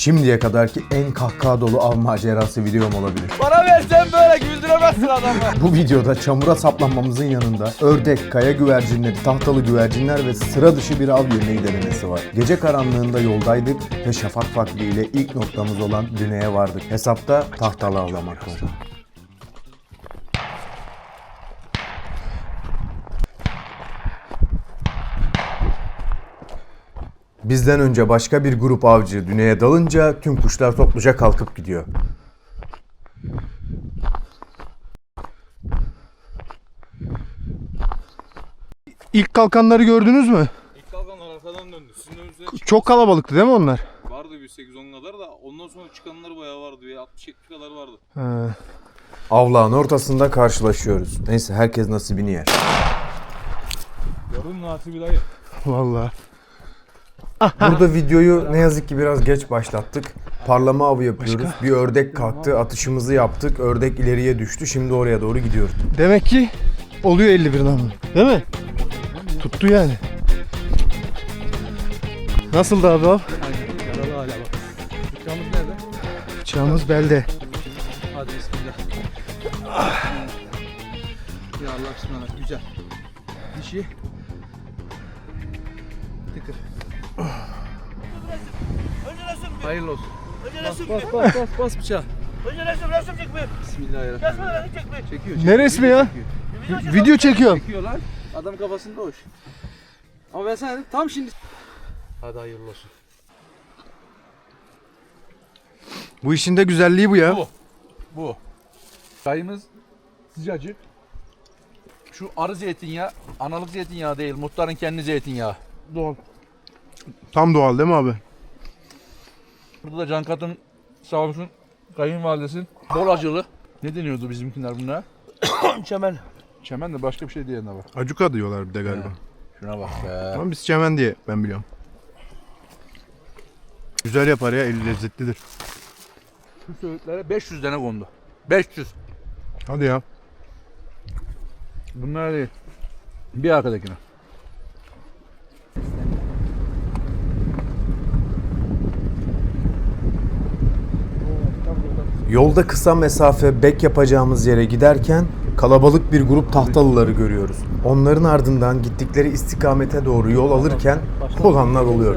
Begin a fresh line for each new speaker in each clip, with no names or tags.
Şimdiye kadarki en kahkaha dolu av macerası videom olabilir.
Bana versen böyle güldüremezsin adamı.
Bu videoda çamura saplanmamızın yanında ördek, kaya güvercinleri, tahtalı güvercinler ve sıra dışı bir av yemeği denemesi var. Gece karanlığında yoldaydık ve şafak vakti ile ilk noktamız olan Düne'ye vardık. Hesapta tahtalı avlamak var. Bizden önce başka bir grup avcı Düne'ye dalınca tüm kuşlar topluca kalkıp gidiyor.
İlk kalkanları gördünüz mü?
İlk kalkanlar arkadan döndü. Sizin önünüzde çık-
Çok kalabalıktı değil mi onlar?
vardı bir 8-10 kadar da ondan sonra çıkanlar bayağı vardı. Bir 60-70 kadar vardı.
He.
Avlağın ortasında karşılaşıyoruz. Neyse herkes nasibini yer.
Gördün mü nasibi dayı?
Vallahi.
Burada videoyu ne yazık ki biraz geç başlattık. Parlama avı yapıyoruz. Bir ördek kalktı, atışımızı yaptık. Ördek ileriye düştü. Şimdi oraya doğru gidiyoruz.
Demek ki oluyor 51 namlu. Değil mi? Tuttu yani. Nasıldı abi av?
Aynen. Yaralı hala bak. Bıçağımız nerede?
Bıçağımız belde.
Hadi bismillah. Ya Allah bismillah. Güzel. Dişi. Tıkır. Hayırlı olsun. Bas bas bas bas, bas bıçağı.
Önce resim resim çekme.
Bismillahirrahmanirrahim.
Resim çekme.
Çekiyor.
Ne
çekiyor,
resmi ya?
çekiyor.
Video çekiyorum.
Çekiyor lan. Adam kafasında hoş. Ama ben sana dedim, tam şimdi. Hadi hayırlı olsun.
Bu işin de güzelliği bu ya.
Bu. Bu. Çayımız sıcacık. Şu arı zeytinyağı, analık zeytinyağı değil, muhtarın kendi zeytinyağı. Doğal.
Tam doğal değil mi abi?
Burada da Can Kat'ın sağ olsun kayınvalidesin. Bol acılı. Ne deniyordu bizimkiler bunlar?
Çemen.
Çemen de başka bir şey diyen de var.
Acuka diyorlar bir de galiba.
Şuna bak be.
Ama biz çemen diye ben biliyorum. Güzel yapar ya eli lezzetlidir.
Şu söğütlere 500 tane kondu. 500.
Hadi ya.
Bunlar değil. Bir arkadakine.
Yolda kısa mesafe bek yapacağımız yere giderken kalabalık bir grup tahtalıları görüyoruz. Onların ardından gittikleri istikamete doğru yol alırken olanlar oluyor.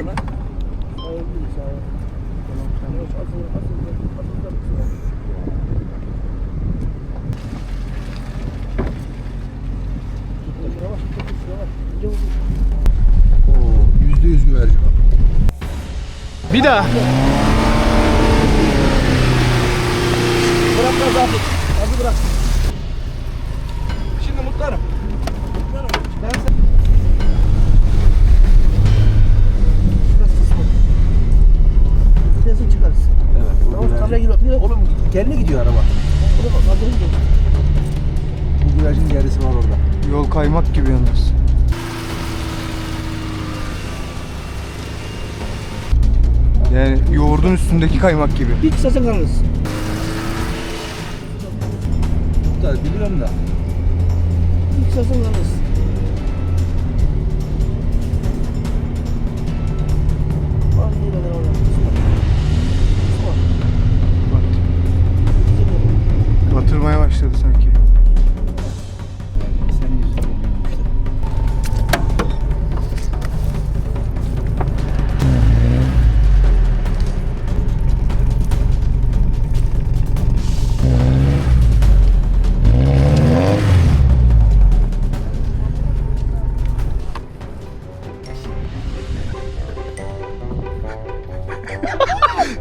Oo, yüzde yüz güvercin var.
Bir daha.
Bırak biraz tut. Hadi bırak. Şimdi mutlarım. Ben sen...
Resim çıkarız.
Evet.
Tamam kameraya gir bak.
Oğlum kendi gidiyor araba. Bu güvercin gerisi var orada.
Yol kaymak gibi yalnız. Yani yoğurdun üstündeki kaymak gibi.
Bir kısasın kalırız.
Muhtar biliyorum da.
Bir kısasın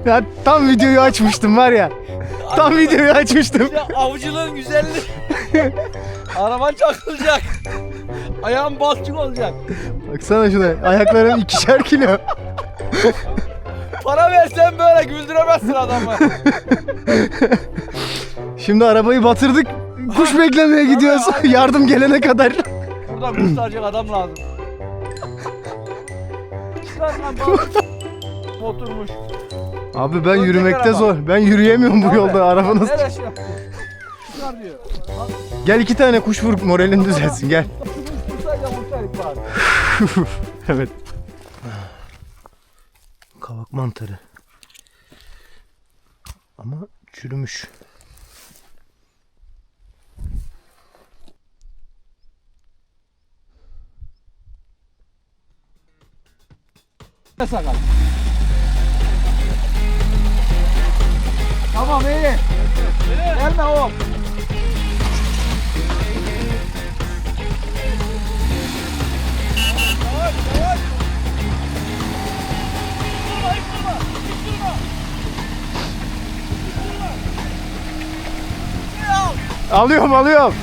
Ya tam videoyu açmıştım var ya. Tam videoyu açmıştım.
Ya avcılığın güzelliği. Araban çakılacak. Ayağın balçık olacak.
Baksana şuna ayakların ikişer kilo.
Para versen böyle güldüremezsin adamı.
Şimdi arabayı batırdık. Kuş beklemeye gidiyoruz. Yardım gelene kadar.
Burada kuş tutacak adam lazım. Çıkar lan balık. Oturmuş.
Abi ben
Ölecek
yürümekte
araba.
zor. Ben yürüyemiyorum bu yolda. Araba nasıl?
Yaptı? Çıkar diyor.
Gel iki tane kuş vur moralin düzelsin gel.
Tutsaydı vursaydık bari.
evet.
Kavak mantarı.
Ama çürümüş.
Sakal. Tamam iyi. Gelme oğlum.
Alıyorum alıyorum.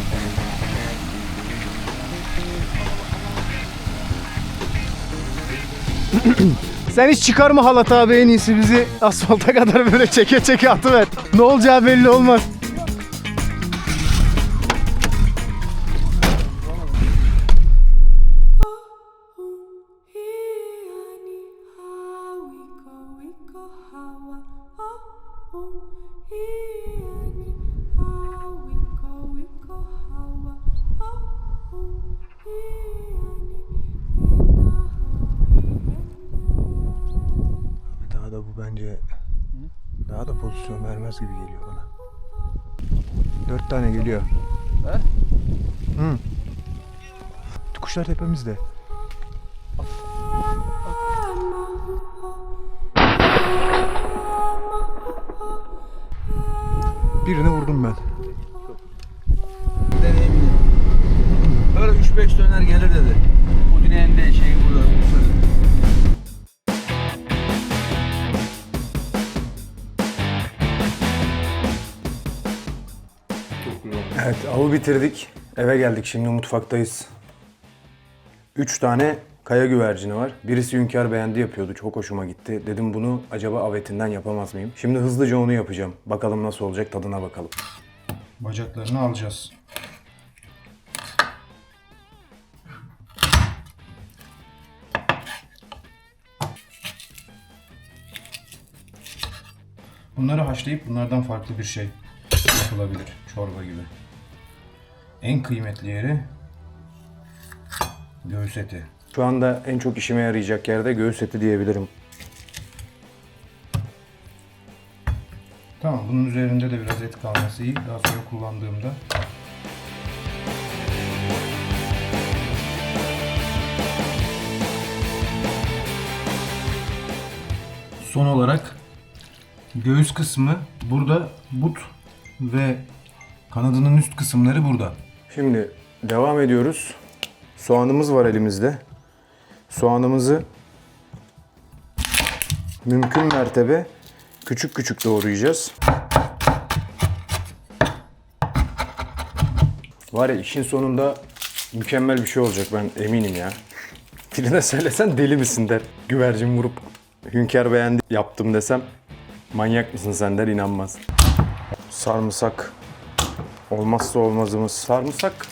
Sen hiç çıkarma halat abi en iyisi bizi asfalta kadar böyle çeke çeke atıver. Ne olacağı belli olmaz. Pozisyon vermez gibi geliyor bana. Dört tane geliyor.
He?
Hı. Kuşlar tepemizde. Birini vurdum ben.
Deneyimli. Böyle 3-5 döner gelir dedi. Bu dineğin de şeyi burada.
Evet avı bitirdik. Eve geldik şimdi mutfaktayız. Üç tane kaya güvercini var. Birisi Hünkar beğendi yapıyordu. Çok hoşuma gitti. Dedim bunu acaba avetinden yapamaz mıyım? Şimdi hızlıca onu yapacağım. Bakalım nasıl olacak tadına bakalım. Bacaklarını alacağız. Bunları haşlayıp bunlardan farklı bir şey yapılabilir. Çorba gibi. En kıymetli yeri göğüs eti. Şu anda en çok işime yarayacak yerde göğüs eti diyebilirim. Tamam bunun üzerinde de biraz et kalması iyi. Daha sonra kullandığımda Son olarak göğüs kısmı burada, but ve kanadının üst kısımları burada. Şimdi devam ediyoruz. Soğanımız var elimizde. Soğanımızı mümkün mertebe küçük küçük doğrayacağız. Var ya işin sonunda mükemmel bir şey olacak ben eminim ya. Birine söylesen deli misin der. Güvercin vurup hünkâr beğendi yaptım desem manyak mısın sen der inanmaz. Sarımsak olmazsa olmazımız. Sarımsak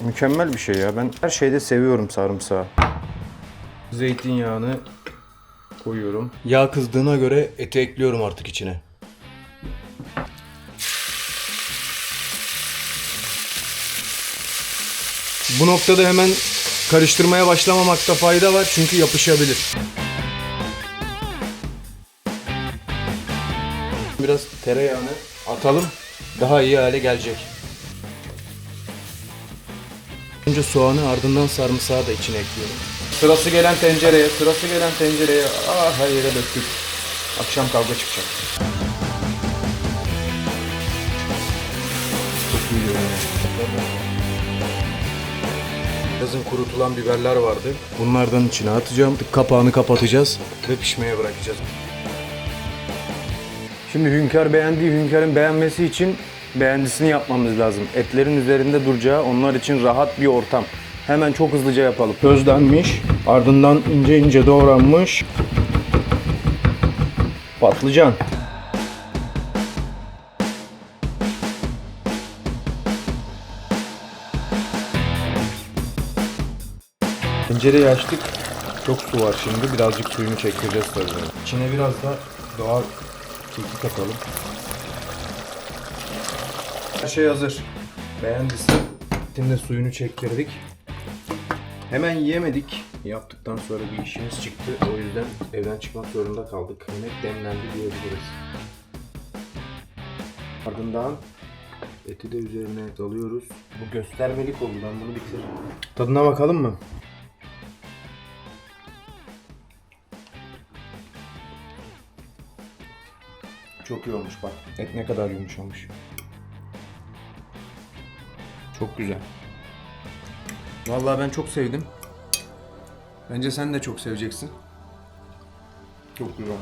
mükemmel bir şey ya. Ben her şeyde seviyorum sarımsağı. Zeytinyağını koyuyorum. Yağ kızdığına göre eti ekliyorum artık içine. Bu noktada hemen karıştırmaya başlamamakta fayda var çünkü yapışabilir. Biraz tereyağını atalım. Daha iyi hale gelecek. Önce soğanı ardından sarımsağı da içine ekliyorum. Sırası gelen tencereye, sırası gelen tencereye. Ah her yere döktük. Akşam kavga çıkacak. Çok iyi. Yazın kurutulan biberler vardı. Bunlardan içine atacağım. Kapağını kapatacağız ve pişmeye bırakacağız. Şimdi hünkâr beğendiği hünkârın beğenmesi için beğendisini yapmamız lazım. Etlerin üzerinde duracağı onlar için rahat bir ortam. Hemen çok hızlıca yapalım. Közlenmiş, ardından ince ince doğranmış patlıcan. Tencereyi açtık. Çok su var şimdi. Birazcık suyunu çektireceğiz tabii. İçine biraz da doğal kekik atalım. Her şey hazır. Beğendiysen de suyunu çektirdik. Hemen yiyemedik. Yaptıktan sonra bir işimiz çıktı. O yüzden evden çıkmak zorunda kaldık. Yemek demlendi diyebiliriz. Ardından eti de üzerine dalıyoruz. Bu göstermelik oldu ben bunu bitiririm. Tadına bakalım mı? Çok iyi olmuş bak. Et ne kadar yumuşamış. Çok güzel. Vallahi ben çok sevdim. Bence sen de çok seveceksin. Çok güzel.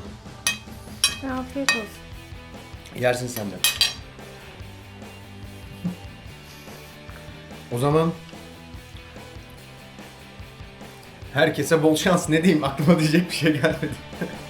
Afiyet olsun.
Yersin sen de. O zaman herkese bol şans ne diyeyim aklıma diyecek bir şey gelmedi.